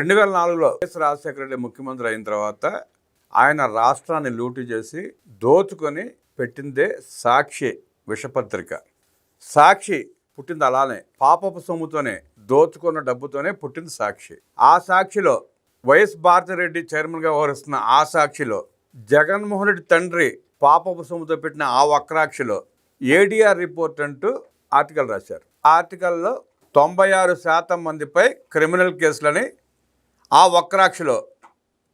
రెండు వేల నాలుగులో ఎస్ రాజశేఖర రెడ్డి ముఖ్యమంత్రి అయిన తర్వాత ఆయన రాష్ట్రాన్ని లూటు చేసి దోచుకొని పెట్టిందే సాక్షి విషపత్రిక. సాక్షి పుట్టింది అలానే పాపపు సొమ్ముతోనే దోచుకున్న డబ్బుతోనే పుట్టింది సాక్షి. ఆ సాక్షిలో వైఎస్ భారతిరెడ్డి చైర్మన్గా వ్యవహరిస్తున్న ఆ సాక్షిలో జగన్మోహన్ రెడ్డి తండ్రి పాపపు సొమ్ముతో పెట్టిన ఆ వక్రాక్షిలో ఏడిఆర్ రిపోర్ట్ అంటూ ఆర్టికల్ రాశారు. ఆర్టికల్లో తొంభై ఆరు శాతం మందిపై క్రిమినల్ కేసులని ఆ వక్రాక్షిలో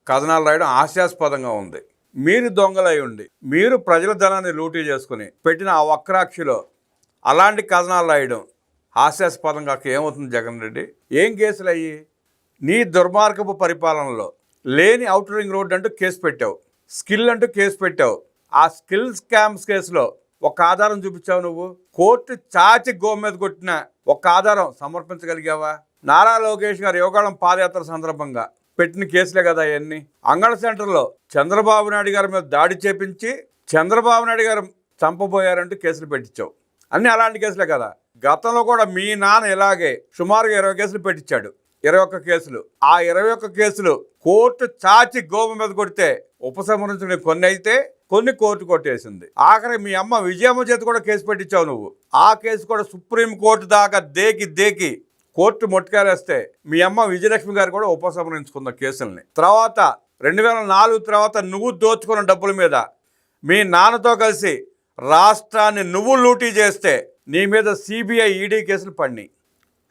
కథనాలు రాయడం హాస్యాస్పదంగా ఉంది. మీరు దొంగలై ఉండి మీరు ప్రజల ధనాన్ని లూటీ చేసుకుని పెట్టిన ఆ వక్రాక్షిలో అలాంటి కథనాలు రాయడం హాస్యాస్పదంగా ఏమవుతుంది జగన్ రెడ్డి? ఏం కేసులు అయ్యి? నీ దుర్మార్గపు పరిపాలనలో లేని అవుటర్ రింగ్ రోడ్ అంటూ కేసు పెట్టావు. స్కిల్ అంటూ కేసు పెట్టావు. ఆ స్కిల్ స్కామ్స్ కేసులో ఒక ఆధారం చూపించావు నువ్వు. కోర్టు చాచి గో మీద కొట్టిన ఒక ఆధారం సమర్పించగలిగావా? నారా లోకేష్ గారు యువకాలం పాదయాత్ర సందర్భంగా పెట్టిన కేసులే కదా అవన్నీ అంగళ సెంటర్లో చంద్రబాబు నాయుడు గారి మీద దాడి చేపించి చంద్రబాబు నాయుడు గారు చంపబోయారంటూ కేసులు పెట్టించావు. అన్నీ అలాంటి కేసులే కదా. గతంలో కూడా మీ నాన్న ఇలాగే సుమారుగా ఇరవై కేసులు పెట్టించాడు. ఇరవై ఒక్క కేసులు. ఆ ఇరవై ఒక్క కేసులు కోర్టు చాచి గోమ మీద కొడితే ఉపసంహరించుకునే కొన్ని అయితే కొన్ని కోర్టు కొట్టేసింది. ఆఖరి మీ అమ్మ విజయమ్మ చేతి కూడా కేసు పెట్టించావు నువ్వు. ఆ కేసు కూడా సుప్రీం కోర్టు దాకా దేకి దేకి కోర్టు మొట్టుకాలేస్తే మీ అమ్మ విజయలక్ష్మి గారు కూడా ఉపసంహరించుకున్న కేసుల్ని. తర్వాత రెండు వేల నాలుగు తర్వాత నువ్వు దోచుకున్న డబ్బుల మీద మీ నాన్నతో కలిసి రాష్ట్రాన్ని నువ్వు లూటీ చేస్తే నీ మీద సిబిఐ ఈడీ కేసులు పడినాయి.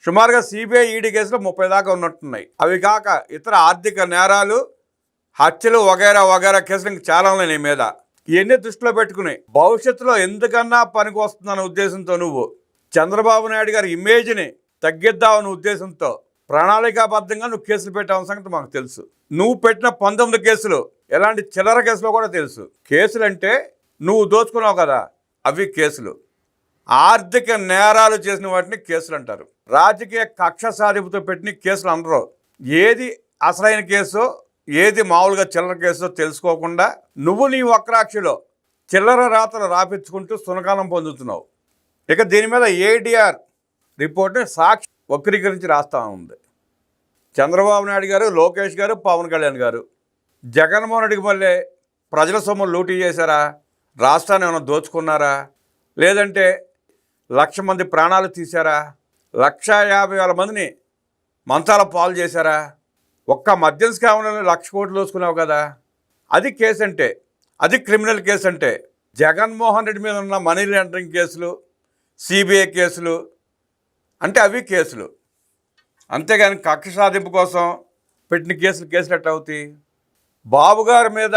సుమారుగా సిబిఐ ఈడీ కేసులు ముప్పై దాకా ఉన్నట్టున్నాయి. అవి కాక ఇతర ఆర్థిక నేరాలు హత్యలు వగైరా వగైరా కేసులు ఇంక చాలా ఉన్నాయి నీ మీద. ఇవన్నీ దృష్టిలో పెట్టుకుని భవిష్యత్తులో ఎందుకన్నా పనికి వస్తుందన్న ఉద్దేశంతో నువ్వు చంద్రబాబు నాయుడు గారి ఇమేజ్ని తగ్గిద్దామన్న ఉద్దేశంతో ప్రణాళికాబద్ధంగా నువ్వు కేసులు పెట్టావు సంగతి మాకు తెలుసు. నువ్వు పెట్టిన పంతొమ్మిది కేసులు ఎలాంటి చిల్లర కేసులో కూడా తెలుసు. కేసులు అంటే నువ్వు దోచుకున్నావు కదా అవి కేసులు. ఆర్థిక నేరాలు చేసిన వాటిని కేసులు అంటారు. రాజకీయ కక్ష సాధింపుతో పెట్టిన కేసులు అనరు. ఏది అసలైన కేసో ఏది మామూలుగా చిల్లర కేసో తెలుసుకోకుండా నువ్వు నీ వక్రాక్షిలో చిల్లర రాతలు రాపించుకుంటూ సునకాలం పొందుతున్నావు. ఇక దీని మీద ఏడిఆర్ రిపోర్ట్ సాక్షి వక్రీకరించి రాస్తా ఉంది. చంద్రబాబు నాయుడు గారు లోకేష్ గారు పవన్ కళ్యాణ్ గారు. జగన్మోహన్ రెడ్డికి మళ్ళీ ప్రజల సొమ్ము లూటీ చేశారా? రాష్ట్రాన్ని ఏమైనా దోచుకున్నారా? లేదంటే లక్ష మంది ప్రాణాలు తీశారా? లక్ష యాభై వేల మందిని మంచాల పాలు చేశారా? ఒక్క మద్యం స్కామ్లో లక్ష కోట్లు దోచుకున్నావు కదా. అది కేసు అంటే అది క్రిమినల్ కేసు అంటే జగన్మోహన్ రెడ్డి మీద ఉన్న మనీ లాండరింగ్ కేసులు సిబిఐ కేసులు అంటే అవి కేసులు. అంతేగాని కక్ష సాధింపు కోసం పెట్టిన కేసులు కేసులు ఎట్లా అవుతాయి? బాబు గారి మీద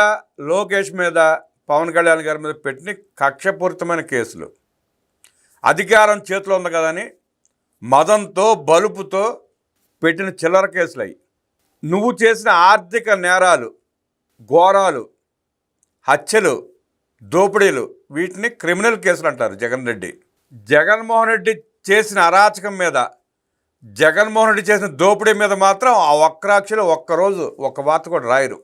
లోకేష్ మీద పవన్ కళ్యాణ్ గారి మీద పెట్టిన కక్షపూరితమైన కేసులు. అధికారం చేతిలో ఉంది కదని మదంతో బలుపుతో పెట్టిన చిల్లర కేసులు అవి నువ్వు చేసిన ఆర్థిక నేరాలు ఘోరాలు హత్యలు దోపిడీలు వీటిని క్రిమినల్ కేసులు అంటారు జగన్ రెడ్డి. జగన్మోహన్ రెడ్డి చేసిన అరాచకం మీద జగన్మోహన్ రెడ్డి చేసిన దోపిడీ మీద మాత్రం ఆ ఒక్కరాక్షలు ఒక్కరోజు ఒక్క వార్త కూడా రాయరు.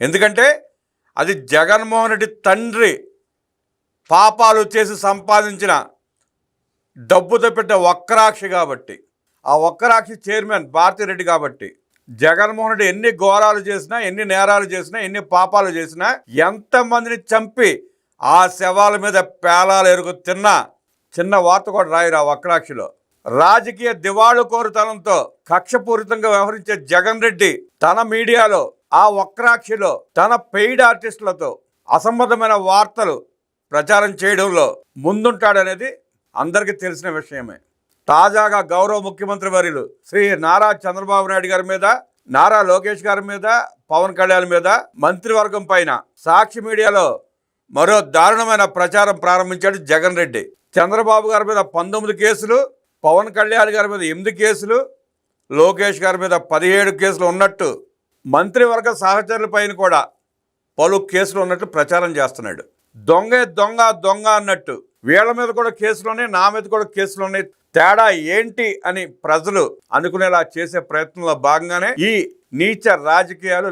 ఎందుకంటే అది జగన్మోహన్ రెడ్డి తండ్రి పాపాలు చేసి సంపాదించిన డబ్బుతో పెట్టే ఒక్కరాక్షి కాబట్టి ఆ ఒక్కరాక్షి చైర్మన్ భారతిరెడ్డి కాబట్టి జగన్మోహన్ రెడ్డి ఎన్ని ఘోరాలు చేసినా ఎన్ని నేరాలు చేసినా ఎన్ని పాపాలు చేసినా ఎంతమందిని చంపి ఆ శవాల మీద పేలాలు ఎరుగు తిన్నా చిన్న వార్త కూడా రాయరు ఆ వక్రాక్షిలో. రాజకీయ దివాళు కోరుతనంతో కక్షపూరితంగా వ్యవహరించే జగన్ రెడ్డి తన మీడియాలో ఆ వక్రాక్షిలో తన పెయిడ్ ఆర్టిస్టులతో అసంబద్ధమైన వార్తలు ప్రచారం చేయడంలో ముందుంటాడనేది అందరికీ తెలిసిన విషయమే. తాజాగా గౌరవ ముఖ్యమంత్రి వర్యులు శ్రీ నారా చంద్రబాబు నాయుడు గారి మీద నారా లోకేష్ గారి మీద పవన్ కళ్యాణ్ మీద మంత్రివర్గం పైన సాక్షి మీడియాలో మరో దారుణమైన ప్రచారం ప్రారంభించాడు జగన్ రెడ్డి. చంద్రబాబు గారి మీద పంతొమ్మిది కేసులు పవన్ కళ్యాణ్ గారి మీద ఎనిమిది కేసులు లోకేష్ గారి మీద పదిహేడు కేసులు ఉన్నట్టు మంత్రివర్గ సహచరుల పైన కూడా పలు కేసులు ఉన్నట్టు ప్రచారం చేస్తున్నాడు. దొంగ దొంగ దొంగ అన్నట్టు వీళ్ళ మీద కూడా కేసులు ఉన్నాయి నా మీద కూడా కేసులు ఉన్నాయి. తేడా ఏంటి అని ప్రజలు అనుకునేలా చేసే ప్రయత్నంలో భాగంగానే ఈ నీచ రాజకీయాలు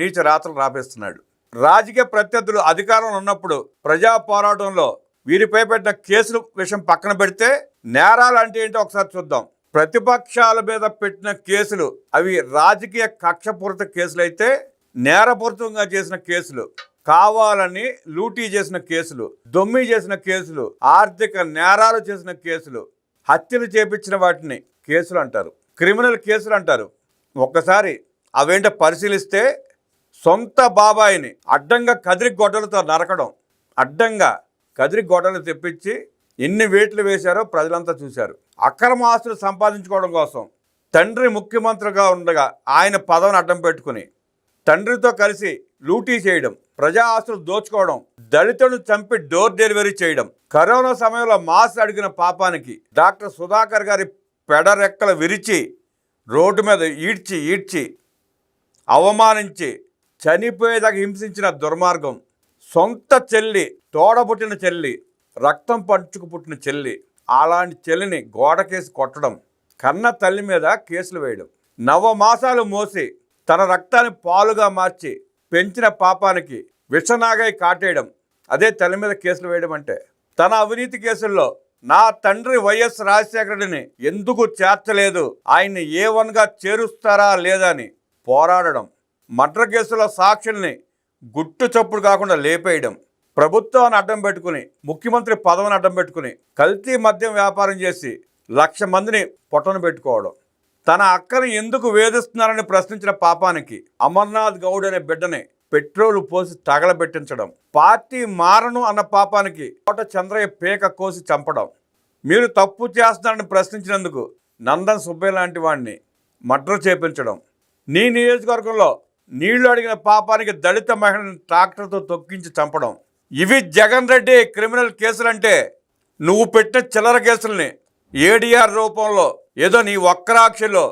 నీచ రాతలు రాపేస్తున్నాడు. రాజకీయ ప్రత్యర్థులు అధికారంలో ఉన్నప్పుడు ప్రజా పోరాటంలో వీరిపై పెట్టిన కేసులు విషయం పక్కన పెడితే నేరాలు అంటే ఏంటో ఒకసారి చూద్దాం. ప్రతిపక్షాల మీద పెట్టిన కేసులు అవి రాజకీయ కక్షపూరిత కేసులైతే నేరపూరితంగా చేసిన కేసులు కావాలని లూటీ చేసిన కేసులు దొమ్మి చేసిన కేసులు ఆర్థిక నేరాలు చేసిన కేసులు హత్యలు చేపించిన వాటిని కేసులు అంటారు క్రిమినల్ కేసులు అంటారు. ఒక్కసారి అవేంటో పరిశీలిస్తే సొంత బాబాయిని అడ్డంగా కదిరి గొడ్డలతో నరకడం అడ్డంగా కదిరి గొడ్డలు తెప్పించి ఎన్ని వేట్లు వేశారో ప్రజలంతా చూశారు. అక్రమ ఆస్తులు సంపాదించుకోవడం కోసం తండ్రి ముఖ్యమంత్రిగా ఉండగా ఆయన పదవిని అడ్డం పెట్టుకుని తండ్రితో కలిసి లూటీ చేయడం ప్రజా ఆస్తులు దోచుకోవడం దళితులను చంపి డోర్ డెలివరీ చేయడం కరోనా సమయంలో మాస్ అడిగిన పాపానికి డాక్టర్ సుధాకర్ గారి పెడరెక్కలు విరిచి రోడ్డు మీద ఈడ్చి ఈడ్చి అవమానించి చనిపోయేదాకా హింసించిన దుర్మార్గం సొంత చెల్లి తోడబుట్టిన చెల్లి రక్తం పంచుకు పుట్టిన చెల్లి అలాంటి చెల్లిని గోడకేసి కొట్టడం కన్న తల్లి మీద కేసులు వేయడం. నవమాసాలు మోసి తన రక్తాన్ని పాలుగా మార్చి పెంచిన పాపానికి విషనాగై కాటేయడం అదే తల్లి మీద కేసులు వేయడం అంటే. తన అవినీతి కేసుల్లో నా తండ్రి వైఎస్ రాజశేఖరుడిని ఎందుకు చేర్చలేదు? ఆయన్ని ఏ వన్గా చేరుస్తారా లేదా అని పోరాడడం. మర్డర్ కేసులో సాక్షుల్ని గుట్టు చప్పుడు కాకుండా లేపేయడం ప్రభుత్వాన్ని అడ్డం పెట్టుకుని ముఖ్యమంత్రి పదవిని అడ్డం పెట్టుకుని కల్తీ మద్యం వ్యాపారం చేసి లక్ష మందిని పొట్టను పెట్టుకోవడం. తన అక్కని ఎందుకు వేధిస్తున్నారని ప్రశ్నించిన పాపానికి అమర్నాథ్ గౌడ్ అనే బిడ్డని పెట్రోల్ పోసి తగలబెట్టించడం పార్టీ మారను అన్న పాపానికి కోట చంద్రయ్య పేక కోసి చంపడం. మీరు తప్పు చేస్తున్నారని ప్రశ్నించినందుకు నందన్ సుబ్బయ్య లాంటి వాడిని మర్డర్ చేపించడం. నీ నియోజకవర్గంలో నీళ్ళు అడిగిన పాపానికి దళిత మహిళను ట్రాక్టర్తో తొక్కించి చంపడం. ఇవి జగన్ రెడ్డి క్రిమినల్ కేసులంటే నువ్వు పెట్టిన చిల్లర కేసుల్ని ఏడిఆర్ రూపంలో ఏదో నీ ఒక్కరాక్షిలో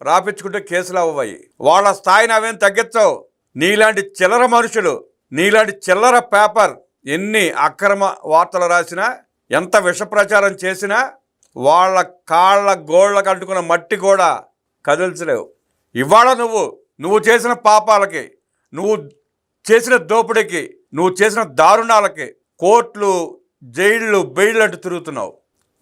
రాపించుకుంటే కేసులు అవ్వయి వాళ్ళ స్థాయిని అవేం తగ్గించవు. నీలాంటి చిల్లర మనుషులు నీలాంటి చిల్లర పేపర్ ఎన్ని అక్రమ వార్తలు రాసినా ఎంత విషప్రచారం చేసినా వాళ్ళ కాళ్ళ గోళ్ళకు అంటుకున్న మట్టి కూడా కదిల్చలేవు. ఇవాళ నువ్వు నువ్వు చేసిన పాపాలకి నువ్వు చేసిన దోపిడీకి నువ్వు చేసిన దారుణాలకి కోర్టులు జైళ్ళు బెయిళ్ళు అంటూ తిరుగుతున్నావు.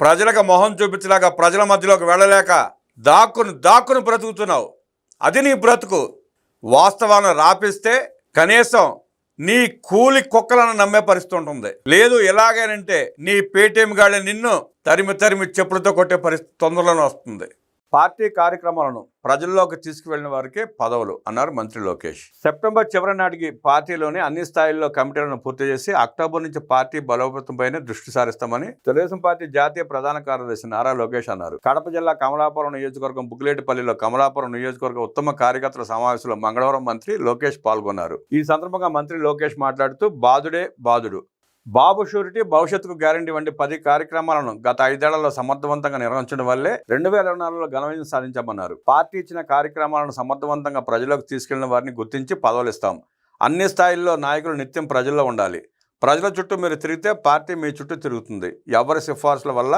ప్రజలకు మొహం చూపించలేక ప్రజల మధ్యలోకి వెళ్ళలేక దాక్కుని దాక్కుని బ్రతుకుతున్నావు. అది నీ బ్రతుకు. వాస్తవాన్ని రాపిస్తే కనీసం నీ కూలి కుక్కలను నమ్మే పరిస్థితి ఉంటుంది. లేదు ఎలాగేనంటే నీ పేటీఎం గాడి నిన్ను తరిమి తరిమి చెప్పులతో కొట్టే పరిస్థితి తొందరలోనే వస్తుంది. పార్టీ కార్యక్రమాలను ప్రజల్లోకి తీసుకువెళ్ళిన వారికే పదవులు అన్నారు మంత్రి లోకేష్. సెప్టెంబర్ చివరి నాటికి పార్టీలోని అన్ని స్థాయిల్లో కమిటీలను పూర్తి చేసి అక్టోబర్ నుంచి పార్టీ బలోపేతంపైనే దృష్టి సారిస్తామని తెలుగుదేశం పార్టీ జాతీయ ప్రధాన కార్యదర్శి నారా లోకేష్ అన్నారు. కడప జిల్లా కమలాపురం నియోజకవర్గం బుక్లేటిపల్లిలో కమలాపురం నియోజకవర్గ ఉత్తమ కార్యకర్తల సమావేశంలో మంగళవారం మంత్రి లోకేష్ పాల్గొన్నారు. ఈ సందర్భంగా మంత్రి లోకేష్ మాట్లాడుతూ బాదుడే బాదుడు బాబు షూరిటీ భవిష్యత్తుకు గ్యారంటీ వంటి పది కార్యక్రమాలను గత ఐదేళ్ళలో సమర్థవంతంగా నిర్వహించడం వల్లే రెండు వేల ఇరవై నాలుగులో ఘన సాధించామన్నారు. పార్టీ ఇచ్చిన కార్యక్రమాలను సమర్థవంతంగా ప్రజలకు తీసుకెళ్ళిన వారిని గుర్తించి పదవులు ఇస్తాం అన్ని స్థాయిల్లో నాయకులు నిత్యం ప్రజల్లో ఉండాలి. ప్రజల చుట్టూ మీరు తిరిగితే పార్టీ మీ చుట్టూ తిరుగుతుంది. ఎవరి సిఫార్సుల వల్ల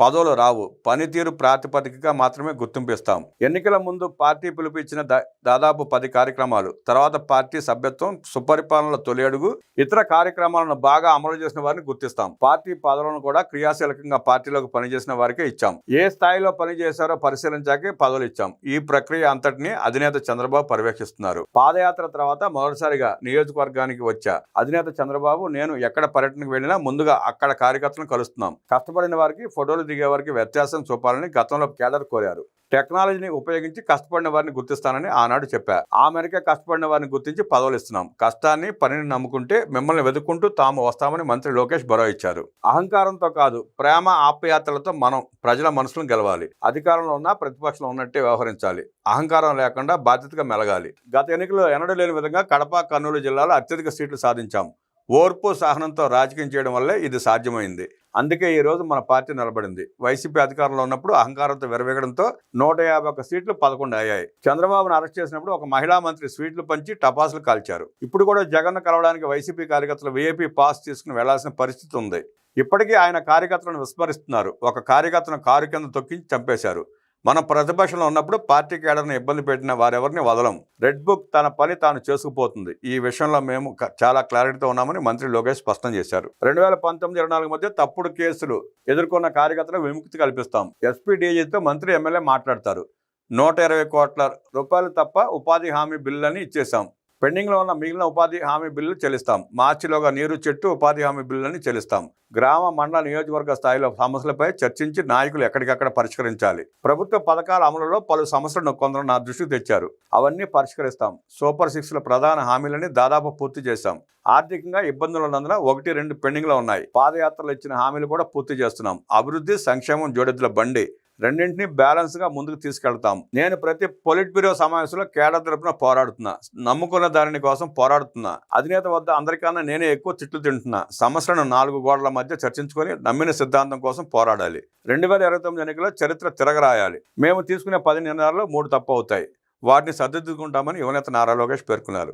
పదవులు రావు. పనితీరు ప్రాతిపదికగా మాత్రమే గుర్తింపు ఇస్తాం ఎన్నికల ముందు పార్టీ పిలుపు ఇచ్చిన దా- దాదాపు పది కార్యక్రమాలు. తర్వాత పార్టీ సభ్యత్వం సుపరిపాలన తొలి అడుగు ఇతర కార్యక్రమాలను బాగా అమలు చేసిన వారిని గుర్తిస్తాం. పార్టీ పదవులను కూడా క్రియాశీలకంగా పార్టీలోకి పనిచేసిన వారికే ఇచ్చాం. ఏ స్థాయిలో పనిచేశారో పరిశీలించాకే పదవులు ఇచ్చాం. ఈ ప్రక్రియ అంతటిని అధినేత చంద్రబాబు పర్యవేక్షిస్తున్నారు. పాదయాత్ర తర్వాత మొదటిసారిగా నియోజకవర్గానికి వచ్చా. అధినేత చంద్రబాబు నేను ఎక్కడ పర్యటనకు వెళ్ళినా ముందుగా అక్కడ కార్యకర్తలను కలుస్తున్నాం. కష్టపడిన వారికి ఫోటోలు దిగే వారికి వ్యత్యాసం చూపాలని గతంలో కేడర్ కోరారు. టెక్నాలజీని ఉపయోగించి కష్టపడిన వారిని గుర్తిస్తానని ఆనాడు చెప్పారు. ఆ మేరకే కష్టపడిన వారిని గుర్తించి పదవులు ఇస్తున్నాం. కష్టాన్ని పనిని నమ్ముకుంటే మిమ్మల్ని వెతుక్కుంటూ తాము వస్తామని మంత్రి లోకేష్ భరో ఇచ్చారు. అహంకారంతో కాదు ప్రేమ ఆప్యాయతలతో మనం ప్రజల మనసులను గెలవాలి. అధికారంలో ఉన్నా ప్రతిపక్షంలో ఉన్నట్టే వ్యవహరించాలి. అహంకారం లేకుండా బాధ్యతగా మెలగాలి. గత ఎన్నికల్లో ఎన్నడూ లేని విధంగా కడప కర్నూలు జిల్లాలో అత్యధిక సీట్లు సాధించాం. ఓర్పు సహనంతో రాజకీయం చేయడం వల్లే ఇది సాధ్యమైంది. అందుకే ఈరోజు మన పార్టీ నిలబడింది. వైసీపీ అధికారంలో ఉన్నప్పుడు అహంకారంతో విరవేగడంతో నూట యాభై ఒక్క సీట్లు పదకొండు అయ్యాయి. చంద్రబాబును అరెస్ట్ చేసినప్పుడు ఒక మహిళా మంత్రి స్వీట్లు పంచి టపాసులు కాల్చారు. ఇప్పుడు కూడా జగన్ కలవడానికి వైసీపీ కార్యకర్తలు వీఐపీ పాస్ తీసుకుని వెళ్ళాల్సిన పరిస్థితి ఉంది. ఇప్పటికీ ఆయన కార్యకర్తలను విస్మరిస్తున్నారు. ఒక కార్యకర్తను కారు కింద తొక్కించి చంపేశారు. మనం ప్రతిపక్షంలో ఉన్నప్పుడు పార్టీ కేడర్ని ఇబ్బంది పెట్టిన వారెవరిని వదలం రెడ్ బుక్ తన పని తాను చేసుకుపోతుంది. ఈ విషయంలో మేము చాలా క్లారిటీతో ఉన్నామని మంత్రి లోకేష్ స్పష్టం చేశారు. రెండు వేల పంతొమ్మిది ఇరవై నాలుగు మధ్య తప్పుడు కేసులు ఎదుర్కొన్న కార్యకర్తలకు విముక్తి కల్పిస్తాం. ఎస్పీ డీజీతో మంత్రి ఎమ్మెల్యే మాట్లాడతారు. నూట ఇరవై కోట్ల రూపాయలు తప్ప ఉపాధి హామీ బిల్లుని ఇచ్చేశాం. పెండింగ్లో ఉన్న మిగిలిన ఉపాధి హామీ బిల్లు చెల్లిస్తాం. మార్చిలోగా నీరు చెట్టు ఉపాధి హామీ బిల్లులని చెల్లిస్తాం. గ్రామ మండల నియోజకవర్గ స్థాయిలో సమస్యలపై చర్చించి నాయకులు ఎక్కడికక్కడ పరిష్కరించాలి. ప్రభుత్వ పథకాల అమలులో పలు సమస్యలను కొందరు నా దృష్టికి తెచ్చారు. అవన్నీ పరిష్కరిస్తాం. సూపర్ సిక్స్ల ప్రధాన హామీలని దాదాపు పూర్తి చేశాం. ఆర్థికంగా ఇబ్బందులు ఉన్నందున ఒకటి రెండు పెండింగ్లో ఉన్నాయి. పాదయాత్రలు ఇచ్చిన హామీలు కూడా పూర్తి చేస్తున్నాం. అభివృద్ధి సంక్షేమం జోడెద్దుల బండి రెండింటినీ బ్యాలెన్స్గా ముందుకు తీసుకెళ్తాం. నేను ప్రతి పొలిట్ బ్యూరో సమావేశంలో కేడర్ తరపున పోరాడుతున్నా. నమ్ముకున్న దానిని కోసం పోరాడుతున్నా. అధినేత వద్ద అందరికన్నా నేనే ఎక్కువ తిట్లు తింటున్నా. సమస్యలను నాలుగు గోడల మధ్య చర్చించుకొని నమ్మిన సిద్ధాంతం కోసం పోరాడాలి. రెండు వేల ఇరవై తొమ్మిది ఎన్నికల్లో చరిత్ర తిరగరాయాలి. మేము తీసుకునే పది నిర్ణయాల్లో మూడు తప్పు అవుతాయి. వాటిని సర్దిద్దుకుంటామని యువనేత నారా లోకేష్ పేర్కొన్నారు.